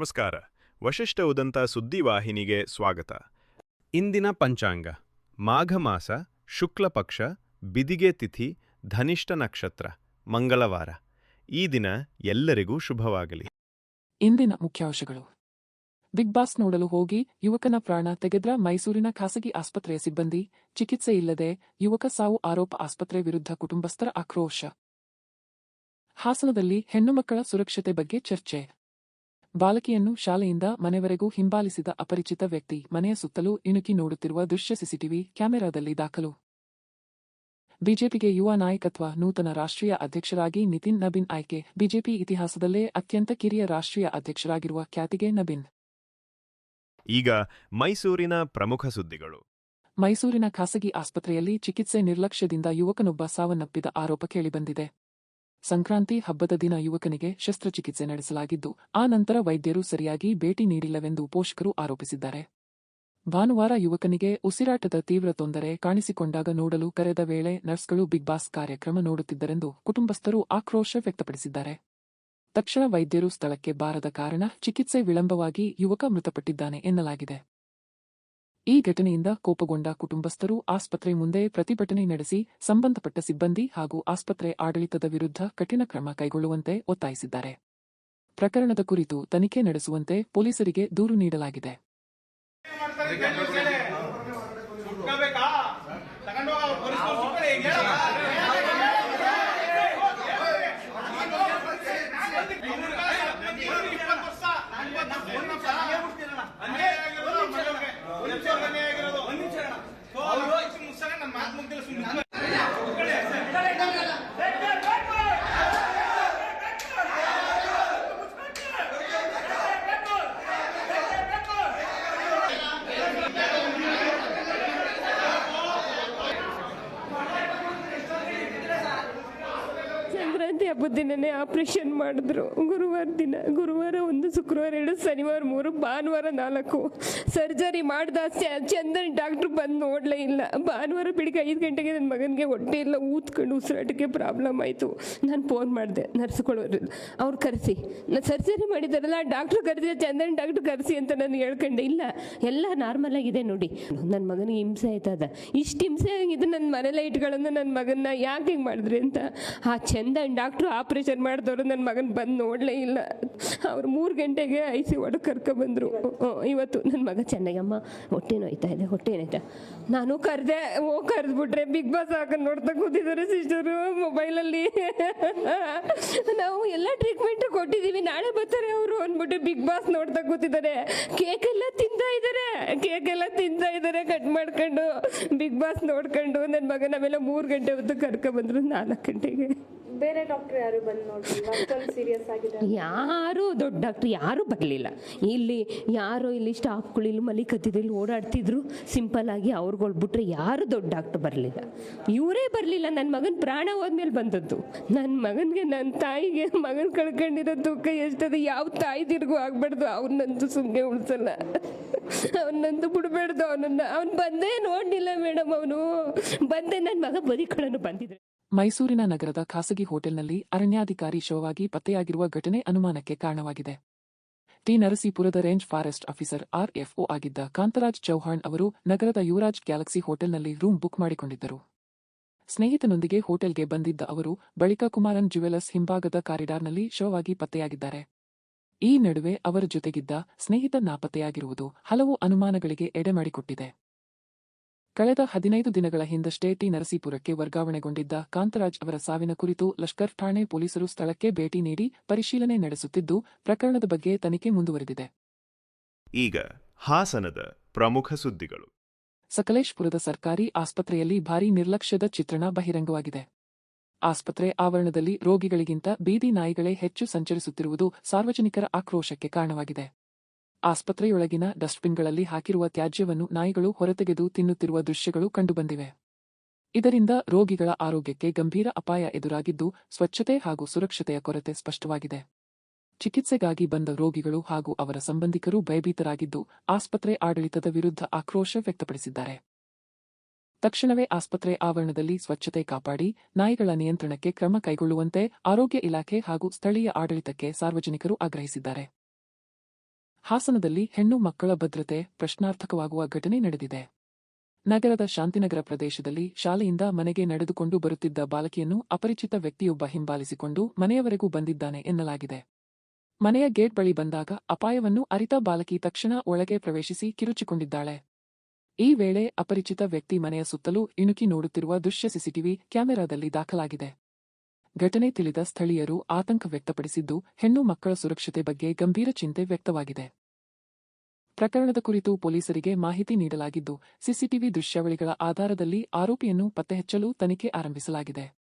ನಮಸ್ಕಾರ. ವಶಿಷ್ಠ ಉದಂತ ಸುದ್ದಿವಾಹಿನಿಗೆ ಸ್ವಾಗತ. ಇಂದಿನ ಪಂಚಾಂಗ. ಮಾಘ ಮಾಸ, ಶುಕ್ಲ ಪಕ್ಷ, ಬಿದಿಗೆ ತಿಥಿ, ಧನಿಷ್ಠ ನಕ್ಷತ್ರ, ಮಂಗಳವಾರ. ಈ ದಿನ ಎಲ್ಲರಿಗೂ ಶುಭವಾಗಲಿ. ಇಂದಿನ ಮುಖ್ಯಾಂಶಗಳು. ಬಿಗ್ ಬಾಸ್ ನೋಡಲು ಹೋಗಿ ಯುವಕನ ಪ್ರಾಣ ತೆಗೆದ್ರ ಮೈಸೂರಿನ ಖಾಸಗಿ ಆಸ್ಪತ್ರೆಯ ಸಿಬ್ಬಂದಿ, ಚಿಕಿತ್ಸೆ ಇಲ್ಲದೆ ಯುವಕ ಸಾವು ಆರೋಪ ಆಸ್ಪತ್ರೆ ವಿರುದ್ಧ ಕುಟುಂಬಸ್ಥರ ಆಕ್ರೋಶ. ಹಾಸನದಲ್ಲಿ ಹೆಣ್ಣುಮಕ್ಕಳ ಸುರಕ್ಷತೆ ಬಗ್ಗೆ ಚರ್ಚೆ. ಬಾಲಕಿಯನ್ನು ಶಾಲೆಯಿಂದ ಮನೆವರೆಗೂ ಹಿಂಬಾಲಿಸಿದ ಅಪರಿಚಿತ ವ್ಯಕ್ತಿ ಮನೆಯ ಸುತ್ತಲೂ ಇಣುಕಿ ನೋಡುತ್ತಿರುವ ದೃಶ್ಯ ಸಿಸಿಟಿವಿ ಕ್ಯಾಮೆರಾದಲ್ಲಿ ದಾಖಲು. ಬಿಜೆಪಿಗೆ ಯುವ ನಾಯಕತ್ವ ನೂತನ ರಾಷ್ಟ್ರೀಯ ಅಧ್ಯಕ್ಷರಾಗಿ ನಿತಿನ್ ನಬಿನ್ ಆಯ್ಕೆ ಬಿಜೆಪಿ ಇತಿಹಾಸದಲ್ಲೇ ಅತ್ಯಂತ ಕಿರಿಯ ರಾಷ್ಟ್ರೀಯ ಅಧ್ಯಕ್ಷರಾಗಿರುವ ಖ್ಯಾತಿಗೆ ನಬಿನ್. ಈಗ ಮೈಸೂರಿನ ಪ್ರಮುಖ ಸುದ್ದಿಗಳು. ಮೈಸೂರಿನ ಖಾಸಗಿ ಆಸ್ಪತ್ರೆಯಲ್ಲಿ ಚಿಕಿತ್ಸೆ ನಿರ್ಲಕ್ಷ್ಯದಿಂದ ಯುವಕನೊಬ್ಬ ಸಾವನ್ನಪ್ಪಿದ ಆರೋಪ ಕೇಳಿಬಂದಿದೆ. ಸಂಕ್ರಾಂತಿ ಹಬ್ಬದ ದಿನ ಯುವಕನಿಗೆ ಶಸ್ತ್ರಚಿಕಿತ್ಸೆ ನಡೆಸಲಾಗಿದ್ದು, ಆ ನಂತರ ವೈದ್ಯರು ಸರಿಯಾಗಿ ಭೇಟಿ ನೀಡಿಲ್ಲವೆಂದು ಪೋಷಕರು ಆರೋಪಿಸಿದ್ದಾರೆ. ಭಾನುವಾರ ಯುವಕನಿಗೆ ಉಸಿರಾಟದ ತೀವ್ರ ತೊಂದರೆ ಕಾಣಿಸಿಕೊಂಡಾಗ ನೋಡಲು ಕರೆದ ವೇಳೆ ನರ್ಸ್ಗಳು ಬಿಗ್ ಬಾಸ್ ಕಾರ್ಯಕ್ರಮ ನೋಡುತ್ತಿದ್ದರೆಂದು ಕುಟುಂಬಸ್ಥರು ಆಕ್ರೋಶ ವ್ಯಕ್ತಪಡಿಸಿದ್ದಾರೆ. ತಕ್ಷಣ ವೈದ್ಯರು ಸ್ಥಳಕ್ಕೆ ಬಾರದ ಕಾರಣ ಚಿಕಿತ್ಸೆ ವಿಳಂಬವಾಗಿ ಯುವಕ ಮೃತಪಟ್ಟಿದ್ದಾನೆ ಎನ್ನಲಾಗಿದೆ. ಈ ಘಟನೆಯಿಂದ ಕೋಪಗೊಂಡ ಕುಟುಂಬಸ್ಥರು ಆಸ್ಪತ್ರೆ ಮುಂದೆ ಪ್ರತಿಭಟನೆ ನಡೆಸಿ ಸಂಬಂಧಪಟ್ಟ ಸಿಬ್ಬಂದಿ ಹಾಗೂ ಆಸ್ಪತ್ರೆ ಆಡಳಿತದ ವಿರುದ್ಧ ಕಠಿಣ ಕ್ರಮ ಕೈಗೊಳ್ಳುವಂತೆ ಒತ್ತಾಯಿಸಿದ್ದಾರೆ. ಪ್ರಕರಣದ ಕುರಿತು ತನಿಖೆ ನಡೆಸುವಂತೆ ಪೊಲೀಸರಿಗೆ ದೂರು ನೀಡಲಾಗಿದೆ ಸುಟ್ಕೋಬೇಕಾ ತಗೊಂಡು ಹೋಗ ಪೊಲೀಸ್ ಸುಟ್ಕೊಳ್ಳಿ ಈಗ ಹೇಳಮ್ಮ. ಇಪ್ಪತ್ತು ವರ್ಷ, ಇಪ್ಪತ್ತು ವರ್ಷ. ಅನ್ಯಾಯ ಆಗಿರೋದು ಮನೆಯವ್ರಿಗೆ. ಪೊಲೀಸವ್ರಿಗೆ ಅನ್ಯಾಯ ಆಗಿರೋದು. ಸೊ, ಅವ್ರು ಹೆಚ್ಚು ಮುಗ್ಸೋಣ, ನನ್ನ ಮಾತು ಮುಗ್ದಿಲ್ಲ, ಸುಮ್ನೆ ಕೂತ್ಕೊಳ್ಳಿ. ಸಂಕ್ರಾಂತಿ ಹಬ್ಬದ ದಿನನೇ ಆಪರೇಷನ್ ಮಾಡಿದ್ರು. ಗುರುವಾರ ದಿನ, ಗುರುವಾರ ಒಂದು ಶುಕ್ರವಾರ, ಎರಡು ಶನಿವಾರ, ಮೂರು, ಭಾನುವಾರ, ನಾಲ್ಕು. ಸರ್ಜರಿ ಮಾಡ್ದ ಚಂದನ್ ಡಾಕ್ಟ್ರು ಬಂದು ನೋಡಲೇ ಇಲ್ಲ. ಭಾನುವಾರ ಬೆಳಿಗ್ಗೆ ಐದು ಗಂಟೆಗೆ ನನ್ನ ಮಗನಿಗೆ ಹೊಟ್ಟೆ ಎಲ್ಲ ಊದ್ಕೊಂಡು ಉಸಿರಾಟಕ್ಕೆ ಪ್ರಾಬ್ಲಮ್ ಆಯಿತು. ನಾನು ಫೋನ್ ಮಾಡಿದೆ ನರ್ಸ್ಕೊಳ್ಳೋರು ಅವ್ರು ಕರೆಸಿ. ನಾನು ಸರ್ಜರಿ ಮಾಡಿದಾರಲ್ಲ ಡಾಕ್ಟ್ರು ಕರೆಸಿ ಚಂದನ್ ಡಾಕ್ಟ್ರು ಕರೆಸಿ ಅಂತ ನಾನು ಹೇಳ್ಕೊಂಡೆ. ಇಲ್ಲ, ಎಲ್ಲ ನಾರ್ಮಲ್ ಆಗಿದೆ ನೋಡಿ. ನನ್ನ ಮಗನಿಗೆ ಹಿಂಸೆ ಆಯ್ತದ ಇಷ್ಟು ಹಿಂಸೆ ಆಗಿದೆ ನನ್ನ ಮನೇಲೆ ಇಟ್ಕೊಳ್ಳೋದು ನನ್ನ ಮಗನ ಯಾಕೆ ಹಿಂಗೆ ಮಾಡಿದ್ರಿ ಅಂತ. ಆ ಚಂದನ್ ಡಾಕ್ಟ್ರು ಆಪ್ರೇಷನ್ ಮಾಡಿದವರು ನನ್ನ ಮಗನ ಬಂದು ನೋಡಲೇ ಇಲ್ಲ. ಅವ್ರು ಮೂರು ಗಂಟೆಗೆ ಐ ಸಿ ಒಳಗೆ ಕರ್ಕೊಬಂದರು ಇವತ್ತು ನನ್ನ ಮಗ ಚೆನ್ನಾಗಮ್ಮ ಹೊಟ್ಟೆ ನೋಯ್ತಾ ಇದೆ, ಹೊಟ್ಟೆ ನೋಯ್ತಾ ನಾನು ಕರೆದೆ, ಓ, ಕರೆದ್ಬಿಟ್ರೆ ಬಿಗ್ ಬಾಸ್ ಹಾಕೊಂಡು ನೋಡ್ತಾ ಕೂತಿದ್ದಾರೆ ಸಿಸ್ಟರು ಮೊಬೈಲಲ್ಲಿ. ನಾವು ಎಲ್ಲ ಟ್ರೀಟ್ಮೆಂಟ್ ಕೊಟ್ಟಿದ್ದೀವಿ ನಾಳೆ ಬರ್ತಾರೆ ಅವರು ಅಂದ್ಬಿಟ್ಟು ಬಿಗ್ ಬಾಸ್ ನೋಡ್ತಾ ಕೂತಿದ್ದಾರೆ. ಕೇಕ್ ಎಲ್ಲ ತಿಂತಾ ಇದ್ದಾರೆ, ಕೇಕ್ ಎಲ್ಲ ತಿಂತಾ ಇದ್ದಾರೆ ಕಟ್ ಮಾಡ್ಕೊಂಡು. ಬಿಗ್ ಬಾಸ್ ನೋಡ್ಕೊಂಡು ನನ್ನ ಮಗನ ಆಮೇಲೆ ಮೂರು ಗಂಟೆ ಹೊತ್ತು ಕರ್ಕೊಬಂದ್ರು ನಾಲ್ಕು ಗಂಟೆಗೆ. ಬೇರೆ ಡಾಕ್ಟರ್ ಯಾರು ಬಂದು ಸೀರಿಯಸ್ ಆಗಿದೆ ಯಾರು ದೊಡ್ಡ ಡಾಕ್ಟರ್ ಯಾರು ಬರಲಿಲ್ಲ. ಇಲ್ಲಿ ಯಾರೋ ಇಲ್ಲಿ ಸ್ಟಾಫ್ಗಳು ಇಲ್ಲಿ ಮಲಿಕತ್ತಿದ್ರು, ಇಲ್ಲಿ ಓಡಾಡ್ತಿದ್ರು ಸಿಂಪಲ್ ಆಗಿ ಅವ್ರುಗಳು ಬಿಟ್ರೆ ಯಾರು ದೊಡ್ಡ ಡಾಕ್ಟರ್ ಬರಲಿಲ್ಲ. ಇವರೇ ಬರಲಿಲ್ಲ. ನನ್ನ ಮಗನ ಪ್ರಾಣ ಹೋದ್ಮೇಲೆ ಬಂದದ್ದು. ನನ್ನ ಮಗನಿಗೆ ನನ್ನ ತಾಯಿಗೆ ಮಗನ ಕಳ್ಕೊಂಡಿರೋ ದುಃಖ ಎಷ್ಟದ, ಯಾವ ತಾಯಿ ತಾಯಿದಿರ್ಗೂ ಆಗ್ಬಾರ್ದು. ಅವ್ನಂತೂ ಸುಮ್ಮನೆ ಉಳಿಸಲ್ಲ. ಅವನಂತೂ ಬಿಡಬೇಡ್ದು ಅವನನ್ನ. ಅವ್ನು ಬಂದೇ ನೋಡಲಿಲ್ಲ ಮೇಡಮ್ ಅವನು. ಬಂದೆ ನನ್ನ ಮಗ ಬದುಕೊಳ್ಳೋನು ಬಂದಿದ್ರೆ. ಮೈಸೂರಿನ ನಗರದ ಖಾಸಗಿ ಹೋಟೆಲ್ನಲ್ಲಿ ಅರಣ್ಯಾಧಿಕಾರಿ ಶವವಾಗಿ ಪತ್ತೆಯಾಗಿರುವ ಘಟನೆ ಅನುಮಾನಕ್ಕೆ ಕಾರಣವಾಗಿದೆ. ಟಿ. ನರಸೀಪುರದ ರೇಂಜ್ ಫಾರೆಸ್ಟ್ ಆಫೀಸರ್ ಆರ್ಎಫ್ಒ ಆಗಿದ್ದ ಕಾಂತರಾಜ್ ಚೌಹಾಣ್ ಅವರು ನಗರದ ಯುವರಾಜ್ ಗ್ಯಾಲಕ್ಸಿ ಹೋಟೆಲ್ನಲ್ಲಿ ರೂಮ್ ಬುಕ್ ಮಾಡಿಕೊಂಡಿದ್ದರು. ಸ್ನೇಹಿತನೊಂದಿಗೆ ಹೋಟೆಲ್ಗೆ ಬಂದಿದ್ದ ಅವರು ಬಳಿಕ ಕುಮಾರನ್ ಜುವೆಲರ್ಸ್ ಹಿಂಭಾಗದ ಕಾರಿಡಾರ್ನಲ್ಲಿ ಶವವಾಗಿ ಪತ್ತೆಯಾಗಿದ್ದಾರೆ. ಈ ನಡುವೆ ಅವರ ಜೊತೆಗಿದ್ದ ಸ್ನೇಹಿತ ನಾಪತ್ತೆಯಾಗಿರುವುದು ಹಲವು ಅನುಮಾನಗಳಿಗೆ ಎಡೆಮಾಡಿಕೊಟ್ಟಿದೆ. ಕಳೆದ ಹದಿನೈದು ದಿನಗಳ ಹಿಂದಷ್ಟೇ ಟಿ. ನರಸೀಪುರಕ್ಕೆ ವರ್ಗಾವಣೆಗೊಂಡಿದ್ದ ಕಾಂತರಾಜ್ ಅವರ ಸಾವಿನ ಕುರಿತು ಲಷ್ಕರ್ ಠಾಣೆ ಪೊಲೀಸರು ಸ್ಥಳಕ್ಕೆ ಭೇಟಿ ನೀಡಿ ಪರಿಶೀಲನೆ ನಡೆಸುತ್ತಿದ್ದು ಪ್ರಕರಣದ ಬಗ್ಗೆ ತನಿಖೆ ಮುಂದುವರೆದಿದೆ. ಈಗ ಹಾಸನದ ಪ್ರಮುಖ ಸುದ್ದಿಗಳು. ಸಕಲೇಶ್ಪುರದ ಸರ್ಕಾರಿ ಆಸ್ಪತ್ರೆಯಲ್ಲಿ ಭಾರೀ ನಿರ್ಲಕ್ಷ್ಯದ ಚಿತ್ರಣ ಬಹಿರಂಗವಾಗಿದೆ. ಆಸ್ಪತ್ರೆ ಆವರಣದಲ್ಲಿ ರೋಗಿಗಳಿಗಿಂತ ಬೀದಿ ನಾಯಿಗಳೇ ಹೆಚ್ಚು ಸಂಚರಿಸುತ್ತಿರುವುದು ಸಾರ್ವಜನಿಕರ ಆಕ್ರೋಶಕ್ಕೆ ಕಾರಣವಾಗಿದೆ. ಆಸ್ಪತ್ರೆಯೊಳಗಿನ ಡಸ್ಟ್ಬಿನ್ಗಳಲ್ಲಿ ಹಾಕಿರುವ ತ್ಯಾಜ್ಯವನ್ನು ನಾಯಿಗಳು ಹೊರತೆಗೆದು ತಿನ್ನುತ್ತಿರುವ ದೃಶ್ಯಗಳು ಕಂಡುಬಂದಿವೆ. ಇದರಿಂದ ರೋಗಿಗಳ ಆರೋಗ್ಯಕ್ಕೆ ಗಂಭೀರ ಅಪಾಯ ಎದುರಾಗಿದ್ದು, ಸ್ವಚ್ಛತೆ ಹಾಗೂ ಸುರಕ್ಷತೆಯ ಕೊರತೆ ಸ್ಪಷ್ಟವಾಗಿದೆ. ಚಿಕಿತ್ಸೆಗಾಗಿ ಬಂದ ರೋಗಿಗಳು ಹಾಗೂ ಅವರ ಸಂಬಂಧಿಕರು ಭಯಭೀತರಾಗಿದ್ದು, ಆಸ್ಪತ್ರೆ ಆಡಳಿತದ ವಿರುದ್ಧ ಆಕ್ರೋಶ ವ್ಯಕ್ತಪಡಿಸಿದ್ದಾರೆ. ತಕ್ಷಣವೇ ಆಸ್ಪತ್ರೆ ಆವರಣದಲ್ಲಿ ಸ್ವಚ್ಛತೆ ಕಾಪಾಡಿ, ನಾಯಿಗಳ ನಿಯಂತ್ರಣಕ್ಕೆ ಕ್ರಮ ಕೈಗೊಳ್ಳುವಂತೆ ಆರೋಗ್ಯ ಇಲಾಖೆ ಹಾಗೂ ಸ್ಥಳೀಯ ಆಡಳಿತಕ್ಕೆ ಸಾರ್ವಜನಿಕರು ಆಗ್ರಹಿಸಿದ್ದಾರೆ. ಹಾಸನದಲ್ಲಿ ಹೆಣ್ಣು ಮಕ್ಕಳ ಭದ್ರತೆ ಪ್ರಶ್ನಾರ್ಥಕವಾಗುವ ಘಟನೆ ನಡೆದಿದೆ. ನಗರದ ಶಾಂತಿನಗರ ಪ್ರದೇಶದಲ್ಲಿ ಶಾಲೆಯಿಂದ ಮನೆಗೆ ನಡೆದುಕೊಂಡು ಬರುತ್ತಿದ್ದ ಬಾಲಕಿಯನ್ನು ಅಪರಿಚಿತ ವ್ಯಕ್ತಿಯೊಬ್ಬ ಹಿಂಬಾಲಿಸಿಕೊಂಡು ಮನೆಯವರೆಗೂ ಬಂದಿದ್ದಾನೆ ಎನ್ನಲಾಗಿದೆ. ಮನೆಯ ಗೇಟ್ ಬಳಿ ಬಂದಾಗ ಅಪಾಯವನ್ನು ಅರಿತ ಬಾಲಕಿ ತಕ್ಷಣ ಒಳಗೆ ಪ್ರವೇಶಿಸಿ ಕಿರುಚಿಕೊಂಡಿದ್ದಾಳೆ. ಈ ವೇಳೆ ಅಪರಿಚಿತ ವ್ಯಕ್ತಿ ಮನೆಯ ಸುತ್ತಲೂ ಇಣುಕಿ ನೋಡುತ್ತಿರುವ ದೃಶ್ಯ ಸಿಸಿಟಿವಿ ಕ್ಯಾಮೆರಾದಲ್ಲಿ ದಾಖಲಾಗಿದೆ. ಘಟನೆ ತಿಳಿದ ಸ್ಥಳೀಯರು ಆತಂಕ ವ್ಯಕ್ತಪಡಿಸಿದ್ದು, ಹೆಣ್ಣು ಮಕ್ಕಳ ಸುರಕ್ಷತೆ ಬಗ್ಗೆ ಗಂಭೀರ ಚಿಂತೆ ವ್ಯಕ್ತವಾಗಿದೆ. ಪ್ರಕರಣದ ಕುರಿತು ಪೊಲೀಸರಿಗೆ ಮಾಹಿತಿ ನೀಡಲಾಗಿದ್ದು, ಸಿಸಿಟಿವಿ ದೃಶ್ಯಾವಳಿಗಳ ಆಧಾರದಲ್ಲಿ ಆರೋಪಿಯನ್ನು ಪತ್ತೆಹಚ್ಚಲು ತನಿಖೆ ಆರಂಭಿಸಲಾಗಿದೆ.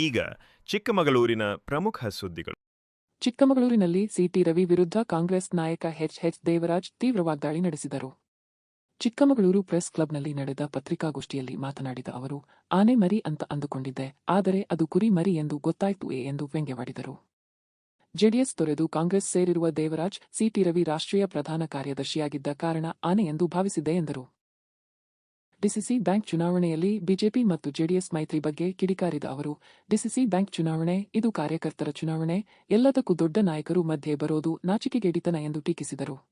ಈಗ ಚಿಕ್ಕಮಗಳೂರಿನ ಪ್ರಮುಖ ಸುದ್ದಿಗಳು. ಚಿಕ್ಕಮಗಳೂರಿನಲ್ಲಿ ಸಿಟಿ ರವಿ ವಿರುದ್ಧ ಕಾಂಗ್ರೆಸ್ ನಾಯಕ ಎಚ್ ಎಚ್ ದೇವರಾಜ್ ತೀವ್ರ ವಾಗ್ದಾಳಿ ನಡೆಸಿದರು. ಚಿಕ್ಕಮಗಳೂರು ಪ್ರೆಸ್ ಕ್ಲಬ್ನಲ್ಲಿ ನಡೆದ ಪತ್ರಿಕಾಗೋಷ್ಠಿಯಲ್ಲಿ ಮಾತನಾಡಿದ ಅವರು, ಆನೆ ಮರಿ ಅಂತ ಅಂದುಕೊಂಡಿದ್ದೆ, ಆದರೆ ಅದು ಕುರಿ ಮರಿ ಎಂದು ಗೊತ್ತಾಯ್ತು ಎಂದು ವ್ಯಂಗ್ಯವಾಡಿದರು. ಜೆಡಿಎಸ್ ತೊರೆದು ಕಾಂಗ್ರೆಸ್ ಸೇರಿರುವ ದೇವರಾಜ್, ಸಿಟಿ ರವಿ ರಾಷ್ಟ್ರೀಯ ಪ್ರಧಾನ ಕಾರ್ಯದರ್ಶಿಯಾಗಿದ್ದ ಕಾರಣ ಆನೆ ಎಂದು ಭಾವಿಸಿದ್ದೆ ಎಂದರು. ಡಿಸಿಸಿ ಬ್ಯಾಂಕ್ ಚುನಾವಣೆಯಲ್ಲಿ ಬಿಜೆಪಿ ಮತ್ತು ಜೆಡಿಎಸ್ ಮೈತ್ರಿ ಬಗ್ಗೆ ಕಿಡಿಕಾರಿದ ಅವರು, ಡಿಸಿಸಿ ಬ್ಯಾಂಕ್ ಚುನಾವಣೆ, ಇದು ಕಾರ್ಯಕರ್ತರ ಚುನಾವಣೆ, ಎಲ್ಲದಕ್ಕೂ ದೊಡ್ಡ ನಾಯಕರು ಮಧ್ಯೆ ಬರೋದು ನಾಚಿಕೆಗೇಡಿತನ ಎಂದು ಟೀಕಿಸಿದರು.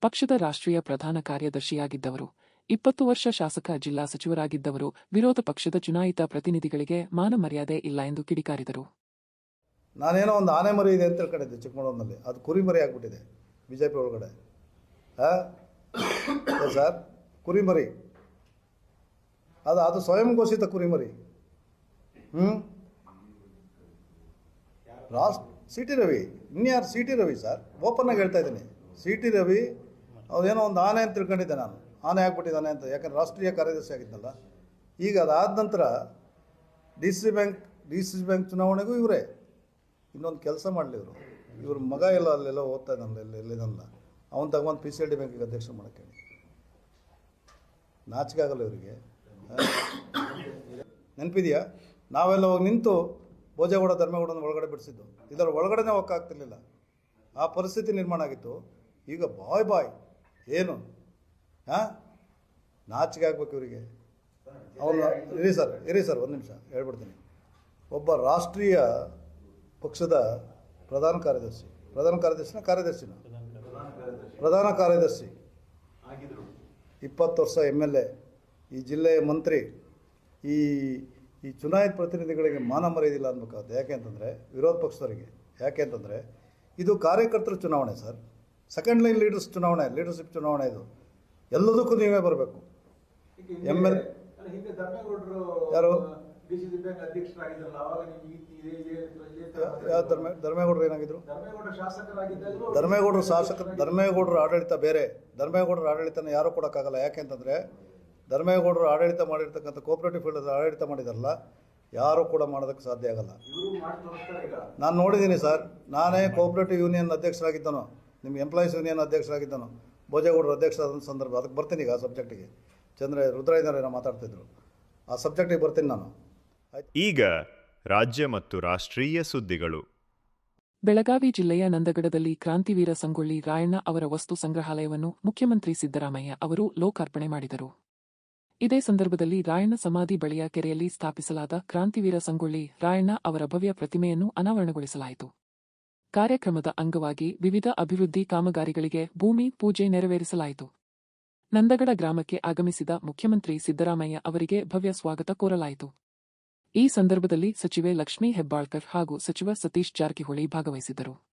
ಪಕ್ಷದ ರಾಷ್ಟ್ರೀಯ ಪ್ರಧಾನ ಕಾರ್ಯದರ್ಶಿಯಾಗಿದ್ದವರು, ಇಪ್ಪತ್ತು ವರ್ಷ ಶಾಸಕ, ಜಿಲ್ಲಾ ಸಚಿವರಾಗಿದ್ದವರು, ವಿರೋಧ ಪಕ್ಷದ ಚುನಾಯಿತ ಪ್ರತಿನಿಧಿಗಳಿಗೆ ಮಾನ ಮರ್ಯಾದೆ ಇಲ್ಲ ಎಂದು ಕಿಡಿಕಾರಿದರು. ನಾನೇನೋ ಒಂದು ಆನೆ ಮರಿ ಇದೆ ಅಂತ ತಿಳ್ಕೊಂಡಿದ್ದೆ ಚಿಕ್ಕಮಗಳೂರಿನಲ್ಲಿ. ಅದು ಕುರಿ ಮರಿ ಬಿಜೆಪಿ ಒಳಗಡೆ. ಸರ್? ಕುರಿ ಮರಿ. ಅದು ಅದು ಸ್ವಯಂ ಘೋಷಿತ ಕುರಿಮರಿ. ಹ್ಞೂ ರಾಸ್ ಸಿ ಟಿ ರವಿ, ಇನ್ಯಾರು ಸಿ ಟಿ ರವಿ ಸರ್ ಓಪನ್ನಾಗಿ ಹೇಳ್ತಾ ಇದ್ದೀನಿ. ಸಿ ಟಿ ರವಿ ಅವನೇನೋ ಒಂದು ಆನೆ ಅಂತ ತಿಳ್ಕೊಂಡಿದ್ದೆ ನಾನು. ಆನೆ ಆಗ್ಬಿಟ್ಟಿದ್ದಾನೆ ಅಂತ, ಯಾಕಂದ್ರೆ ರಾಷ್ಟ್ರೀಯ ಕಾರ್ಯದರ್ಶಿ ಆಗಿದ್ದಲ್ಲ. ಈಗ ಅದಾದ ನಂತರ D C bank D C bank ಚುನಾವಣೆಗೂ ಇವರೇ. ಇನ್ನೊಂದು ಕೆಲಸ ಮಾಡಲಿ ಇವರು ಇವ್ರ ಮಗ ಎಲ್ಲ ಅಲ್ಲೆಲ್ಲ ಓದ್ತಾ ಇದ್ದಾನಲ್ಲ, ಎಲ್ಲ ಎಲ್ಲಿದಲ್ಲ ಅವನು ತಗೊಂಡು ಪಿ ಸಿ ಎಲ್ ಡಿ ಬ್ಯಾಂಕಿಗೆ ಅಧ್ಯಕ್ಷ ಮಾಡೋಕ್ಕೆ ನಾಚಿಕೆ ಆಗಲ್ಲ ಇವರಿಗೆ. ನೆನಪಿದೆಯಾ? ನಾವೆಲ್ಲ ಹೋಗಿ ನಿಂತು ಭೋಜೇಗೌಡ ಧರ್ಮೇಗೌಡನ ಒಳಗಡೆ ಬಿಡಿಸಿದ್ದು. ಇದರ ಒಳಗಡೆನೇ ಹೋಗಕ್ಕಾಗ್ತಿರ್ಲಿಲ್ಲ ಆ ಪರಿಸ್ಥಿತಿ ನಿರ್ಮಾಣ ಆಗಿತ್ತು. ಈಗ ಬಾಯ್ ಬಾಯ್ ಏನು? ಹಾಂ ನಾಚಿಕೆ ಆಗ್ಬೇಕು ಇವರಿಗೆ. ಅವನು ಇರಿ ಸರ್ ಇರಿ ಸರ್ ಒಂದು ನಿಮಿಷ ಹೇಳ್ಬಿಡ್ತೀನಿ. ಒಬ್ಬ ರಾಷ್ಟ್ರೀಯ ಪಕ್ಷದ ಪ್ರಧಾನ ಕಾರ್ಯದರ್ಶಿ ಪ್ರಧಾನ ಕಾರ್ಯದರ್ಶಿನ ಕಾರ್ಯದರ್ಶಿನ. ಪ್ರಧಾನ ಕಾರ್ಯದರ್ಶಿ. ಇಪ್ಪತ್ತು ವರ್ಷ ಎಂ ಎಲ್ ಎ. ಈ ಜಿಲ್ಲೆಯ ಮಂತ್ರಿ ಈ ಈ ಚುನಾಯಿತ ಪ್ರತಿನಿಧಿಗಳಿಗೆ ಮಾನ ಮರೆಯೋದಿಲ್ಲ ಅನ್ಬೇಕಾಗುತ್ತೆ. ಯಾಕೆ ಅಂತಂದರೆ ವಿರೋಧ ಪಕ್ಷದವರಿಗೆ. ಯಾಕೆ ಅಂತಂದರೆ ಇದು ಕಾರ್ಯಕರ್ತರ ಚುನಾವಣೆ ಸರ್. ಸೆಕೆಂಡ್ ಲೈನ್ ಲೀಡರ್ಸ್ ಚುನಾವಣೆ ಲೀಡರ್ಶಿಪ್ ಚುನಾವಣೆ ಇದು. ಎಲ್ಲದಕ್ಕೂ ನೀವೇ ಬರಬೇಕು. ಎಂ ಎಲ್ ಯಾರು? ಧರ್ಮೇಗೌಡರು ಏನಾಗಿದ್ರು? ಧರ್ಮೇಗೌಡ ಧರ್ಮೇಗೌಡರು ಶಾಸಕ ಧರ್ಮೇಗೌಡರ ಆಡಳಿತ ಬೇರೆ. ಧರ್ಮೇಗೌಡರ ಆಡಳಿತನ ಯಾರೂ ಕೊಡೋಕ್ಕಾಗಲ್ಲ. ಯಾಕೆಂತಂದರೆ ಧರ್ಮೇಗೌಡರು ಆಡಳಿತ ಮಾಡಿರ್ತಕ್ಕಂಥ ಕೋಪರೇಟಿವ್ ಫೀಲ್ಡ್ ಆಡಳಿತ ಮಾಡಿದಾರಲ್ಲ ಯಾರೂ ಕೂಡ ಮಾಡೋದಕ್ಕೆ ಸಾಧ್ಯ ಆಗಲ್ಲ. ಇವರು ಮಾಡಿ ತೋರಿಸ್ತಾರೆ ಈಗ. ನಾನು ನೋಡಿದ್ದೀನಿ ಸರ್ ನಾನೇ ಕೋಪರೇಟಿವ್ ಯೂನಿಯನ್ ಅಧ್ಯಕ್ಷರಾಗಿದ್ದನು ನಿಮ್ಮ ಎಂಪ್ಲಾಯೀಸ್ ಯೂನಿಯನ್ ಅಧ್ಯಕ್ಷರಾಗಿದ್ದನು ಭೋಜೇಗೌಡರು ಅಧ್ಯಕ್ಷರಾದ ಸಂದರ್ಭ ಅದಕ್ಕೆ ಬರ್ತೀನಿ ಈಗ ಆ ಸಬ್ಜೆಕ್ಟಿಗೆ ಚಂದ್ರ ರುದ್ರಾಯನವರೇನೋ ಮಾತಾಡ್ತಿದ್ರು. ಆ ಸಬ್ಜೆಕ್ಟಿಗೆ ಬರ್ತೀನಿ ನಾನು. ಈಗ ರಾಜ್ಯ ಮತ್ತು ರಾಷ್ಟ್ರೀಯ ಸುದ್ದಿಗಳು. ಬೆಳಗಾವಿ ಜಿಲ್ಲೆಯ ನಂದಗಡದಲ್ಲಿ ಕ್ರಾಂತಿವೀರ ಸಂಗೊಳ್ಳಿ ರಾಯಣ್ಣ ಅವರ ವಸ್ತು ಸಂಗ್ರಹಾಲಯವನ್ನು ಮುಖ್ಯಮಂತ್ರಿ ಸಿದ್ದರಾಮಯ್ಯ ಅವರು ಲೋಕಾರ್ಪಣೆ ಮಾಡಿದರು. ಇದೇ ಸಂದರ್ಭದಲ್ಲಿ ರಾಯಣ್ಣ ಸಮಾಧಿ ಬಳಿಯ ಕೆರೆಯಲ್ಲಿ ಸ್ಥಾಪಿಸಲಾದ ಕ್ರಾಂತಿವೀರ ಸಂಗೊಳ್ಳಿ ರಾಯಣ್ಣ ಅವರ ಭವ್ಯ ಪ್ರತಿಮೆಯನ್ನು ಅನಾವರಣಗೊಳಿಸಲಾಯಿತು. ಕಾರ್ಯಕ್ರಮದ ಅಂಗವಾಗಿ ವಿವಿಧ ಅಭಿವೃದ್ಧಿ ಕಾಮಗಾರಿಗಳಿಗೆ ಭೂಮಿ ಪೂಜೆ ನೆರವೇರಿಸಲಾಯಿತು. ನಂದಗಡ ಗ್ರಾಮಕ್ಕೆ ಆಗಮಿಸಿದ ಮುಖ್ಯಮಂತ್ರಿ ಸಿದ್ದರಾಮಯ್ಯ ಅವರಿಗೆ ಭವ್ಯ ಸ್ವಾಗತ ಕೋರಲಾಯಿತು. ಈ ಸಂದರ್ಭದಲ್ಲಿ ಸಚಿವೆ ಲಕ್ಷ್ಮೀ ಹೆಬ್ಬಾಳ್ಕರ್ ಹಾಗೂ ಸಚಿವ ಸತೀಶ್ ಜಾರಕಿಹೊಳಿ ಭಾಗವಹಿಸಿದ್ದರು.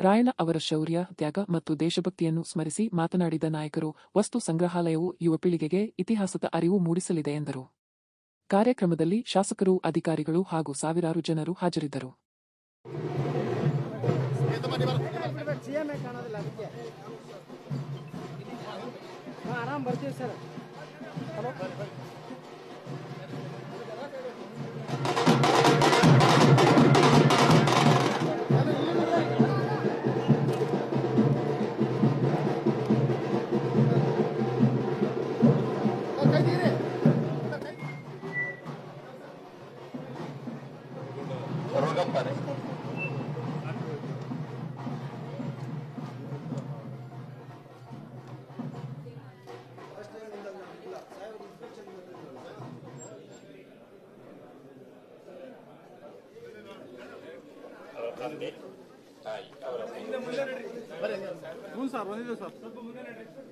ರಾಯಣ್ಣ ಅವರ ಶೌರ್ಯ, ತ್ಯಾಗ ಮತ್ತು ದೇಶಭಕ್ತಿಯನ್ನು ಸ್ಮರಿಸಿ ಮಾತನಾಡಿದ ನಾಯಕರು, ವಸ್ತು ಸಂಗ್ರಹಾಲಯವು ಯುವ ಪೀಳಿಗೆಗೆ ಇತಿಹಾಸದ ಅರಿವು ಮೂಡಿಸಲಿದೆ ಎಂದರು. ಕಾರ್ಯಕ್ರಮದಲ್ಲಿ ಶಾಸಕರು, ಅಧಿಕಾರಿಗಳು ಹಾಗೂ ಸಾವಿರಾರು ಜನರು ಹಾಜರಿದ್ದರು.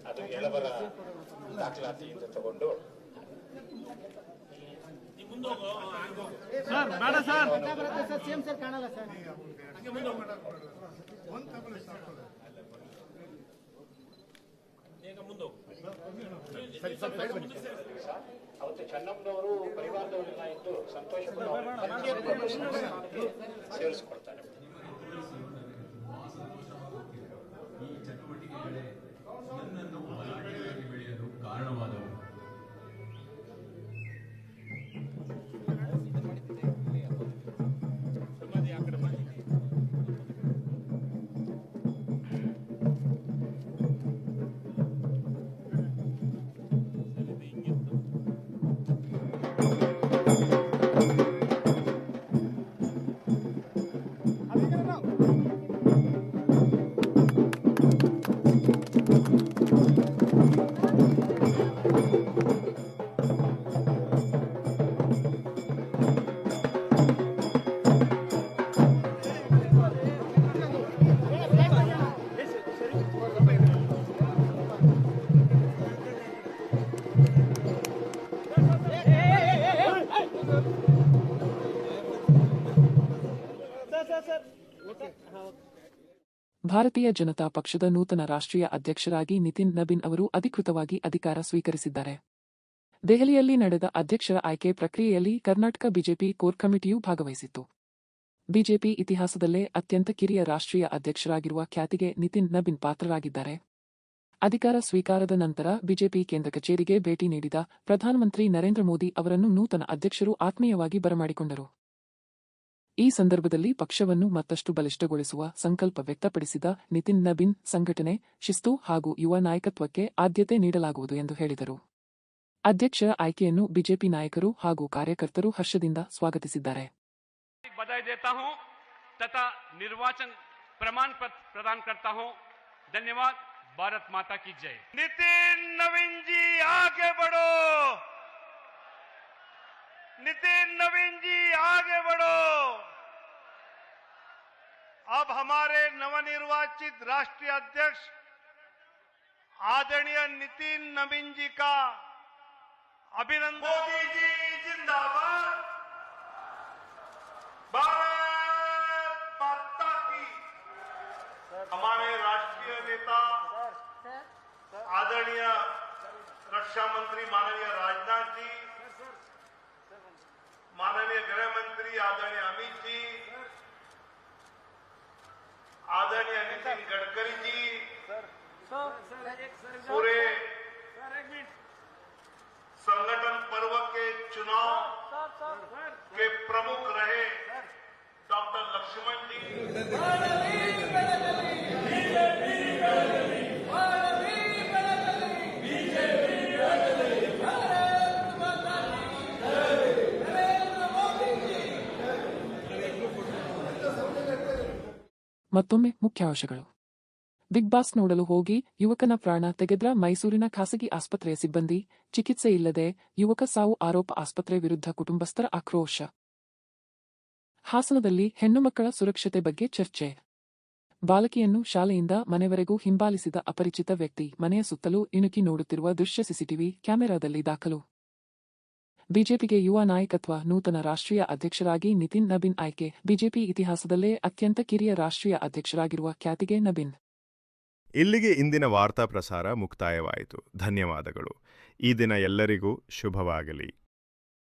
ಅದು ಎಳವರ ದಾಖಲಾತಿಯಿಂದ ತಗೊಂಡು. Sir same sir. ಕಾಣಲ್ಲ ಸರ್. ಅವತ್ತು ಚೆನ್ನಮ್ಮನವರು ಪರಿವಾರದವರಿಲ್ಲ ಎಂದು ಸಂತೋಷ ಸೇರಿಸಿಕೊಳ್ತಾರೆ. ಭಾರತೀಯ ಜನತಾ ಪಕ್ಷದ ನೂತನ ರಾಷ್ಟ್ರೀಯ ಅಧ್ಯಕ್ಷರಾಗಿ ನಿತಿನ್ ನಬಿನ್ ಅವರು ಅಧಿಕೃತವಾಗಿ ಅಧಿಕಾರ ಸ್ವೀಕರಿಸಿದ್ದಾರೆ. ದೆಹಲಿಯಲ್ಲಿ ನಡೆದ ಅಧ್ಯಕ್ಷರ ಆಯ್ಕೆ ಪ್ರಕ್ರಿಯೆಯಲ್ಲಿ ಕರ್ನಾಟಕ ಬಿಜೆಪಿ ಕೋರ್ ಕಮಿಟಿಯೂ ಭಾಗವಹಿಸಿತ್ತು. ಬಿಜೆಪಿ ಇತಿಹಾಸದಲ್ಲೇ ಅತ್ಯಂತ ಕಿರಿಯ ರಾಷ್ಟ್ರೀಯ ಅಧ್ಯಕ್ಷರಾಗಿರುವ ಖ್ಯಾತಿಗೆ ನಿತಿನ್ ನಬಿನ್ ಪಾತ್ರರಾಗಿದ್ದಾರೆ. ಅಧಿಕಾರ ಸ್ವೀಕಾರದ ನಂತರ ಬಿಜೆಪಿ ಕೇಂದ್ರ ಕಚೇರಿಗೆ ಭೇಟಿ ನೀಡಿದ ಪ್ರಧಾನಮಂತ್ರಿ ನರೇಂದ್ರ ಮೋದಿ ಅವರನ್ನು ನೂತನ ಅಧ್ಯಕ್ಷರು ಆತ್ಮೀಯವಾಗಿ ಬರಮಾಡಿಕೊಂಡರು. ಈ ಸಂದರ್ಭದಲ್ಲಿ ಪಕ್ಷವನ್ನು ಮತ್ತಷ್ಟು ಬಲಿಷ್ಠಗೊಳಿಸುವ ಸಂಕಲ್ಪ ವ್ಯಕ್ತಪಡಿಸಿದ ನಿತಿನ್ ನಬಿನ್ ಸಂಘಟನೆ ಶಿಸ್ತು ಹಾಗೂ ಯುವ ನಾಯಕತ್ವಕ್ಕೆ ಆದ್ಯತೆ ನೀಡಲಾಗುವುದು ಎಂದು ಹೇಳಿದರು. ಅಧ್ಯಕ್ಷ ಆಯ್ಕೆಯನ್ನು ಬಿಜೆಪಿ ನಾಯಕರು ಹಾಗೂ ಕಾರ್ಯಕರ್ತರು ಹರ್ಷದಿಂದ ಸ್ವಾಗತಿಸಿದ್ದಾರೆ. ಧನ್ಯವಾದ ಭಾರತ್ ಮಾತಾ ಕಿ ಜೈ. ನಿತಿನ್ ನವೀನ್ ಜಿ ಆಗೆ ಬಡೋ! नितिन नवीन जी, आगे बढ़ो। अब हमारे नवनिर्वाचित राष्ट्रीय अध्यक्ष, आदरणीय नितिन नवीन जी का अभिनंदन। मोदी जी, जिंदाबाद। भारत माता की। हमारे राष्ट्रीय नेता, आदरणीय रक्षा मंत्री माननीय राजनाथ जी माननीय गृह मंत्री आदरणीय अमित जी, आदरणीय नितिन गडकरी जी, पूरे संगठन पर्व के चुनाव के प्रमुख रहे डॉक्टर लक्ष्मण जी। ಮತ್ತೊಮ್ಮೆ ಮುಖ್ಯಾಂಶಗಳು ಬಿಗ್ ಬಾಸ್ ನೋಡಲು ಹೋಗಿ ಯುವಕನ ಪ್ರಾಣ ತೆಗೆದ್ರ ಮೈಸೂರಿನ ಖಾಸಗಿ ಆಸ್ಪತ್ರೆಯ ಸಿಬ್ಬಂದಿ, ಚಿಕಿತ್ಸೆ ಇಲ್ಲದೆ ಯುವಕ ಸಾವು ಆರೋಪ ಆಸ್ಪತ್ರೆ ವಿರುದ್ಧ ಕುಟುಂಬಸ್ಥರ ಆಕ್ರೋಶ. ಹಾಸನದಲ್ಲಿ ಹೆಣ್ಣುಮಕ್ಕಳ ಸುರಕ್ಷತೆ ಬಗ್ಗೆ ಚರ್ಚೆ. ಬಾಲಕಿಯನ್ನು ಶಾಲೆಯಿಂದ ಮನೆವರೆಗೂ ಹಿಂಬಾಲಿಸಿದ ಅಪರಿಚಿತ ವ್ಯಕ್ತಿ ಮನೆಯ ಸುತ್ತಲೂ ಇಣುಕಿ ನೋಡುತ್ತಿರುವ ದೃಶ್ಯ ಸಿಸಿಟಿವಿ ಕ್ಯಾಮೆರಾದಲ್ಲಿ ದಾಖಲು. ಬಿಜೆಪಿಗೆ ಯುವ ನಾಯಕತ್ವ, ನೂತನ ರಾಷ್ಟ್ರೀಯ ಅಧ್ಯಕ್ಷರಾಗಿ ನಿತಿನ್ ನಬೀನ್ ಆಯ್ಕೆ. ಬಿಜೆಪಿ ಇತಿಹಾಸದಲ್ಲೇ ಅತ್ಯಂತ ಕಿರಿಯ ರಾಷ್ಟ್ರೀಯ ಅಧ್ಯಕ್ಷರಾಗಿರುವ ಖ್ಯಾತಿಗೆ ನಬೀನ್. ಇಲ್ಲಿಗೆ ಇಂದಿನ ವಾರ್ತಾ ಪ್ರಸಾರ ಮುಕ್ತಾಯವಾಯಿತು. ಧನ್ಯವಾದಗಳು. ಈ ದಿನ ಎಲ್ಲರಿಗೂ ಶುಭವಾಗಲಿ.